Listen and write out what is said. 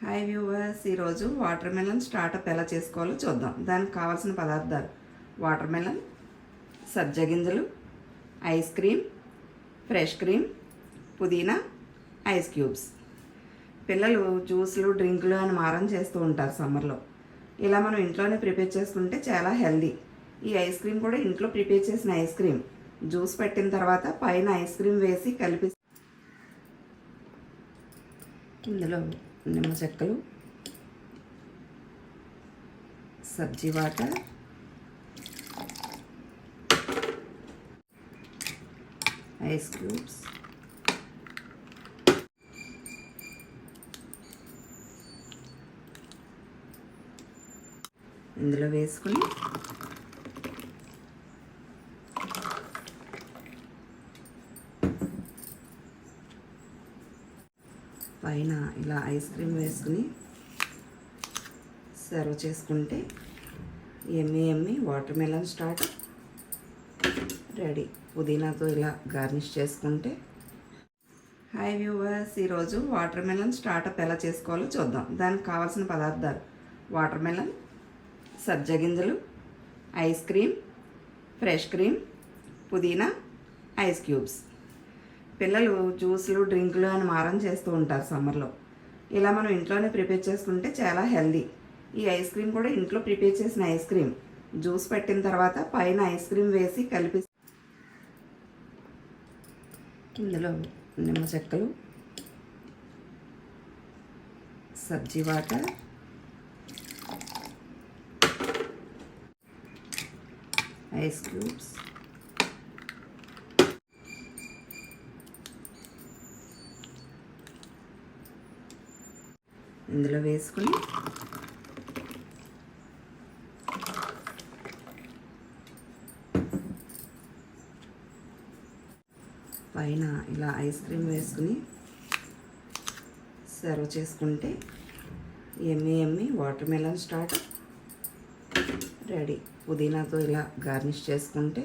Hi viewers ఈరోజు watermelon startup ఎలా చేసుకోవాలో చూద్దాం. దానికి కావాల్సిన పదార్థాలు వాటర్ మెలన్ సబ్జా గింజలు ఐస్ క్రీమ్ ఫ్రెష్ క్రీమ్ పుదీనా ఐస్ క్యూబ్స్. పిల్లలు జ్యూస్లు డ్రింకులు అని మారం చేస్తూ ఉంటారు సమ్మర్లో. ఇలా మనం ఇంట్లోనే ప్రిపేర్ చేసుకుంటే చాలా హెల్దీ. ఈ ఐస్ క్రీమ్ కూడా ఇంట్లో ప్రిపేర్ చేసిన ఐస్ క్రీమ్. జ్యూస్ పెట్టిన తర్వాత పైన ఐస్ క్రీమ్ వేసి కలిపి ఇందులో నిమ్మ చెక్కలు సబ్జీ వాటర్ ఐస్ క్యూబ్స్ ఇందులో వేసుకుని పైన ఇలా ఐస్ క్రీమ్ వేసుకుని సర్వ్ చేసుకుంటే ఎమ్మి ఎమ్మి వాటర్ మెలన్ స్టార్ట్ రెడీ. పుదీనాతో ఇలా గార్నిష్ చేసుకుంటే. హాయ్ వ్యూవర్స్ ఈరోజు వాటర్ మెలన్ స్టార్టప్ ఎలా చేసుకోవాలో చూద్దాం. దానికి కావాల్సిన పదార్థాలు వాటర్ మెలన్ సబ్జా గింజలు ఐస్ క్రీమ్ ఫ్రెష్ క్రీమ్ పుదీనా ఐస్ క్యూబ్స్. పిల్లలు జ్యూస్లు డ్రింకులు అని మారం చేస్తూ ఉంటారు సమ్మర్లో. ఇలా మనం ఇంట్లోనే ప్రిపేర్ చేసుకుంటే చాలా హెల్దీ. ఈ ఐస్ క్రీమ్ కూడా ఇంట్లో ప్రిపేర్ చేసిన ఐస్ క్రీమ్. జ్యూస్ పెట్టిన తర్వాత పైన ఐస్ క్రీమ్ వేసి కలిపి ఇందులో నిమ్మ చెక్కలు సబ్జీ వాటర్ ఐస్ క్యూబ్స్ ఇందులో వేసుకుని పైన ఇలా ఐస్ క్రీమ్ వేసుకుని సర్వ్ చేసుకుంటే ఎమ్మి ఎమ్మి వాటర్ మెలన్ స్టార్ట్. రెడీ. పుదీనాతో ఇలా గార్నిష్ చేసుకుంటే